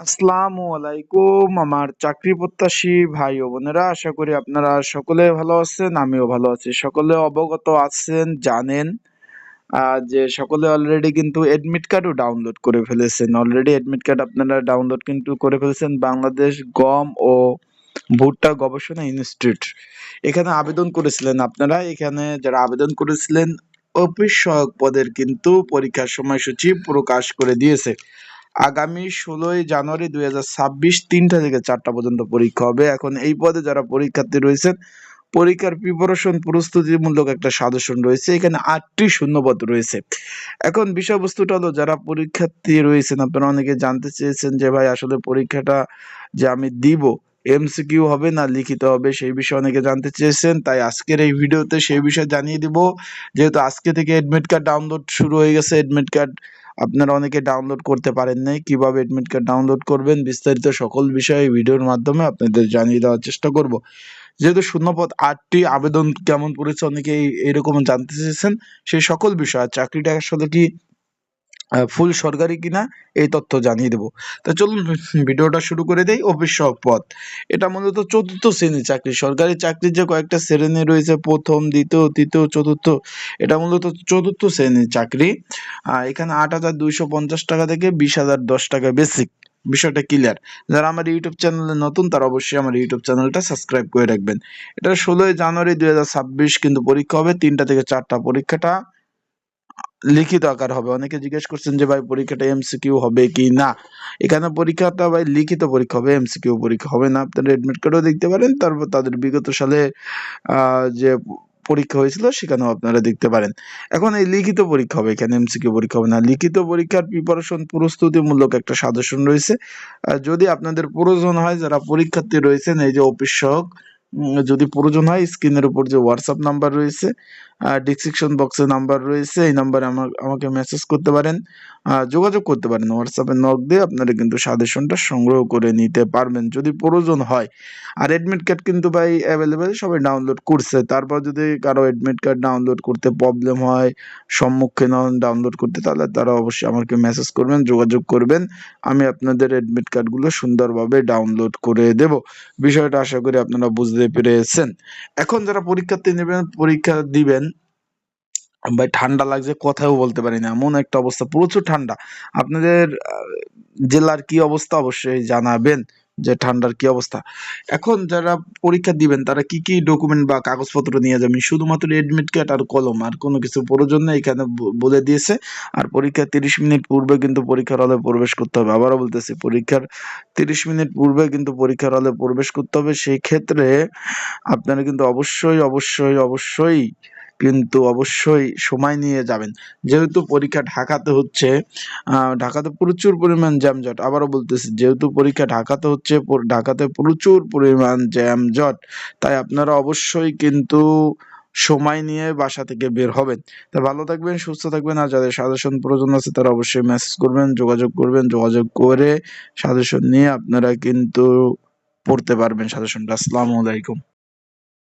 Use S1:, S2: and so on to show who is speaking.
S1: আসসালামু আলাইকুম আমার চাকরি প্রত্যাশী ভাই ও বোনেরা, আশা করি আপনারা সকলে ভালো আছেন, আমিও ভালো আছি। সকলে অবগত আছেন, জানেন যে সকলে অলরেডি কিন্তু এডমিট কার্ডও ডাউনলোড করে ফেলেছেন। অলরেডি এডমিট কার্ড আপনারা ডাউনলোড কিন্তু করে ফেলেছেন বাংলাদেশ গম ও ভুট্টা গবেষণা ইনস্টিটিউট। এখানে আবেদন করেছিলেন আপনারা, এখানে যারা আবেদন করেছিলেন, অফিস সহায়ক পদের কিন্তু পরীক্ষার সময়সূচি প্রকাশ করে দিয়েছে। আগামী ষোলোই জানুয়ারি দুই হাজার ছাব্বিশ তিনটা থেকে চারটা পর্যন্ত পরীক্ষা হবে। এখন এই পদে যারা পরীক্ষার্থী রয়েছেন, পরীক্ষার প্রিপারেশন প্রস্তুতিমূলক একটা সাজেশন রয়েছে। এখানে আটটি শূন্যপদ রয়েছে। এখন বিষয়বস্তুটা হলো, যারা পরীক্ষার্থী রয়েছেন, আপনারা অনেকে জানতে চেয়েছেন যে, ভাই, আসলে পরীক্ষাটা যে আমি দিব এমসিকিউ হবে না, লিখিত হবে? সেই বিষয়ে অনেকে জানতে চেয়েছেন। তাই আজকের এই ভিডিওতে সেই বিষয়ে জানিয়ে দিব। যেহেতু আজকে থেকে এডমিট কার্ড ডাউনলোড শুরু হয়ে গেছে। এডমিট কার্ড আপনারা অনেকে ডাউনলোড করতে পারেন নাই, কীভাবে অ্যাডমিট কার্ড ডাউনলোড করবেন, বিস্তারিত সকল বিষয়ে ভিডিওর মাধ্যমে আপনাদের জানিয়ে দেওয়ার চেষ্টা করব। যেহেতু শূন্যপদ আটটি আবেদন কেমন পড়েছে অনেকে এরকম জানতে চেয়েছেন, সেই সকল বিষয় চাকরিটা আসলে কি ফুল সরকারি কিনা এই তথ্য জানিয়ে দেবো। তা চলুন ভিডিওটা শুরু করে দেই অফিস পদ এটা মূলত চতুর্থ শ্রেণির চাকরি। সরকারি চাকরির যে কয়েকটা শ্রেণি রয়েছে, প্রথম, দ্বিতীয়, তৃতীয়, চতুর্থ, এটা মূলত চতুর্থ শ্রেণির চাকরি। এখানে আট হাজার দুইশো পঞ্চাশ টাকা থেকে বিশ হাজার দশ টাকা বেসিক। বিষয়টা ক্লিয়ার। যারা আমার ইউটিউব চ্যানেলে নতুন, তারা অবশ্যই আমার ইউটিউব চ্যানেলটা সাবস্ক্রাইব করে রাখবেন। এটা ষোলোই জানুয়ারি দুই হাজার ছাব্বিশ, কিন্তু পরীক্ষা হবে তিনটা থেকে চারটা পরীক্ষাটা। লিখিত আকার হবে। অনেকে জিজ্ঞেস করছেন যে, ভাই, পরীক্ষাটা এমসিকিউ হবে কি না? এখানে পরীক্ষাটা, ভাই, লিখিত পরীক্ষা হবে এমসিকিউ পরীক্ষা হবে না। আপনারা এডমিট কার্ডও দেখতে পারেন, তারপর তাদের বিগত সালে যে পরীক্ষা হয়েছিল, সেখানেও আপনারা দেখতে পারেন। এখন এই লিখিত পরীক্ষা হবে, এখানে এমসিকিউ পরীক্ষা হবে না। লিখিত পরীক্ষার প্রিপারেশন প্রস্তুতিমূলক একটা সাজেশন রয়েছে। যদি আপনাদের প্রয়োজন হয়, যারা পরীক্ষার্থী রয়েছেন, এই যে অফিস সহক যদি প্রয়োজন হয়, স্ক্রিনের উপর যে হোয়াটসঅ্যাপ নাম্বার রয়েছে ডিসক্রিপশন বক্সে নাম্বার রয়েছে, এই নাম্বারে আমাকে মেসেজ করতে পারেন যোগাযোগ করতে পারেন। হোয়াটসঅ্যাপে নক দিয়ে আপনারা কিন্তু সাজেশনটা সংগ্রহ করে নিতে পারবেন, যদি প্রয়োজন হয়। আর অ্যাডমিট কার্ড কিন্তু ভাই অ্যাভেলেবেল সবাই ডাউনলোড করছে। তারপর যদি কারও অ্যাডমিট কার্ড ডাউনলোড করতে প্রবলেম হয় সম্মুখীন হন ডাউনলোড করতে, তাহলে তারা অবশ্যই আমাকে মেসেজ করবেন, যোগাযোগ করবেন। আমি আপনাদের অ্যাডমিট কার্ডগুলো সুন্দরভাবে ডাউনলোড করে দেব। বিষয়টা আশা করি আপনারা বুঝতে পেরেছেন। এখন যারা পরীক্ষার্থী নেবেন, পরীক্ষা দিবেন ভাই, ঠান্ডা লাগছে, কথাও বলতে পারি না। এমন একটা অবস্থা, প্রচুর ঠান্ডা। আপনাদের জেলার কি অবস্থা অবশ্যই জানাবেন যে ঠান্ডার কি অবস্থা। এখন যারা পরীক্ষা দিবেন, তারা কি কি ডকুমেন্ট বা কাগজপত্র নিয়ে যাবেন? শুধুমাত্র এডমিট কার্ড আর কলম, আর কোনো কিছু প্রয়োজন নেই, এখানে বলে দিয়েছে। আর পরীক্ষার তিরিশ মিনিট পূর্বে কিন্তু পরীক্ষার হলে প্রবেশ করতে হবে। আবারও বলতেছি, পরীক্ষার তিরিশ মিনিট পূর্বে কিন্তু পরীক্ষার হলে প্রবেশ করতে হবে। সেই ক্ষেত্রে আপনারা কিন্তু অবশ্যই অবশ্যই অবশ্যই কিন্তু অবশ্যই সময় নিয়ে যাবেন। যেহেতু পরীক্ষা ঢাকাতে হচ্ছে ঢাকাতে প্রচুর পরিমাণ জ্যামজট। আবারও বলতেছি, যেহেতু পরীক্ষা ঢাকাতে হচ্ছে ঢাকাতে প্রচুর পরিমাণ জ্যামজট। তাই আপনারা অবশ্যই কিন্তু সময় নিয়ে বাসা থেকে বের হবেন। তা ভালো থাকবেন, সুস্থ থাকবেন, আর যাদের সাজেশন প্রয়োজন আছে তারা অবশ্যই মেসেজ করবেন, যোগাযোগ করবেন। যোগাযোগ করে সাজেশন নিয়ে আপনারা কিন্তু পড়তে পারবেন সাজেশনটা। আসসালামু আলাইকুম।